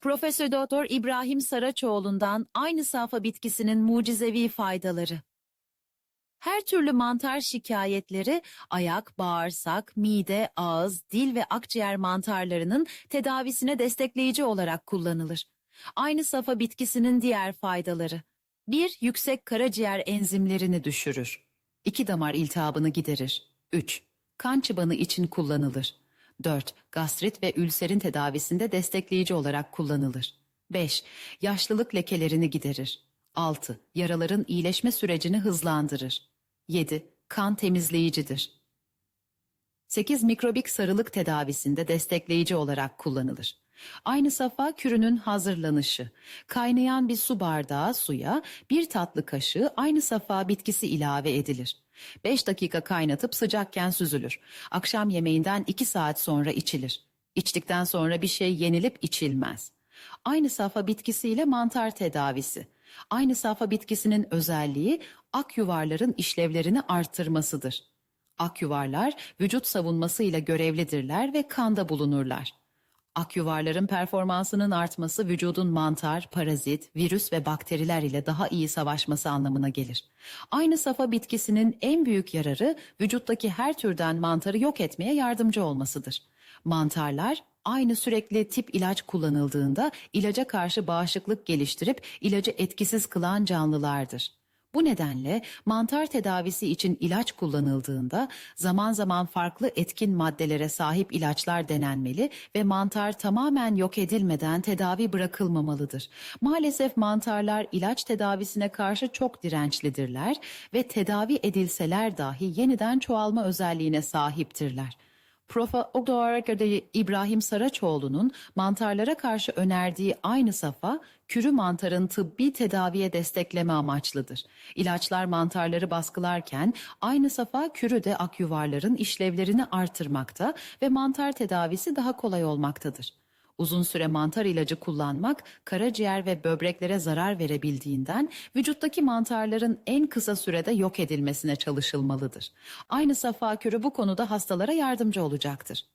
Profesör Doktor İbrahim Saraçoğlu'ndan aynı safha bitkisinin mucizevi faydaları. Her türlü mantar şikayetleri ayak, bağırsak, mide, ağız, dil ve akciğer mantarlarının tedavisine destekleyici olarak kullanılır. Aynı safa bitkisinin diğer faydaları. 1. Yüksek karaciğer enzimlerini düşürür. 2. Damar iltihabını giderir. 3. Kan çıbanı için kullanılır. 4. Gastrit ve ülserin tedavisinde destekleyici olarak kullanılır. 5. Yaşlılık lekelerini giderir. 6. Yaraların iyileşme sürecini hızlandırır. 7. Kan temizleyicidir. 8. Mikrobik sarılık tedavisinde destekleyici olarak kullanılır. Aynı safa kürünün hazırlanışı. Kaynayan bir su bardağı suya bir tatlı kaşığı aynı safa bitkisi ilave edilir. 5 dakika kaynatıp sıcakken süzülür. Akşam yemeğinden 2 saat sonra içilir. İçtikten sonra bir şey yenilip içilmez. Aynı safa bitkisiyle mantar tedavisi. Aynı safa bitkisinin özelliği ak yuvarların işlevlerini artırmasıdır. Ak yuvarlar vücut savunmasıyla görevlidirler ve kanda bulunurlar. Ak yuvarların performansının artması vücudun mantar, parazit, virüs ve bakteriler ile daha iyi savaşması anlamına gelir. Aynı safa bitkisinin en büyük yararı vücuttaki her türden mantarı yok etmeye yardımcı olmasıdır. Mantarlar aynı sürekli tip ilaç kullanıldığında ilaca karşı bağışıklık geliştirip ilacı etkisiz kılan canlılardır. Bu nedenle mantar tedavisi için ilaç kullanıldığında zaman zaman farklı etkin maddelere sahip ilaçlar denenmeli ve mantar tamamen yok edilmeden tedavi bırakılmamalıdır. Maalesef mantarlar ilaç tedavisine karşı çok dirençlidirler ve tedavi edilseler dahi yeniden çoğalma özelliğine sahiptirler. Profesör İbrahim Saraçoğlu'nun mantarlara karşı önerdiği aynı safa, kürü mantarın tıbbi tedaviye destekleme amaçlıdır. İlaçlar mantarları baskılarken aynı safa kürü de akyuvarların işlevlerini artırmakta ve mantar tedavisi daha kolay olmaktadır. Uzun süre mantar ilacı kullanmak karaciğer ve böbreklere zarar verebildiğinden vücuttaki mantarların en kısa sürede yok edilmesine çalışılmalıdır. Aynı safa kürü bu konuda hastalara yardımcı olacaktır.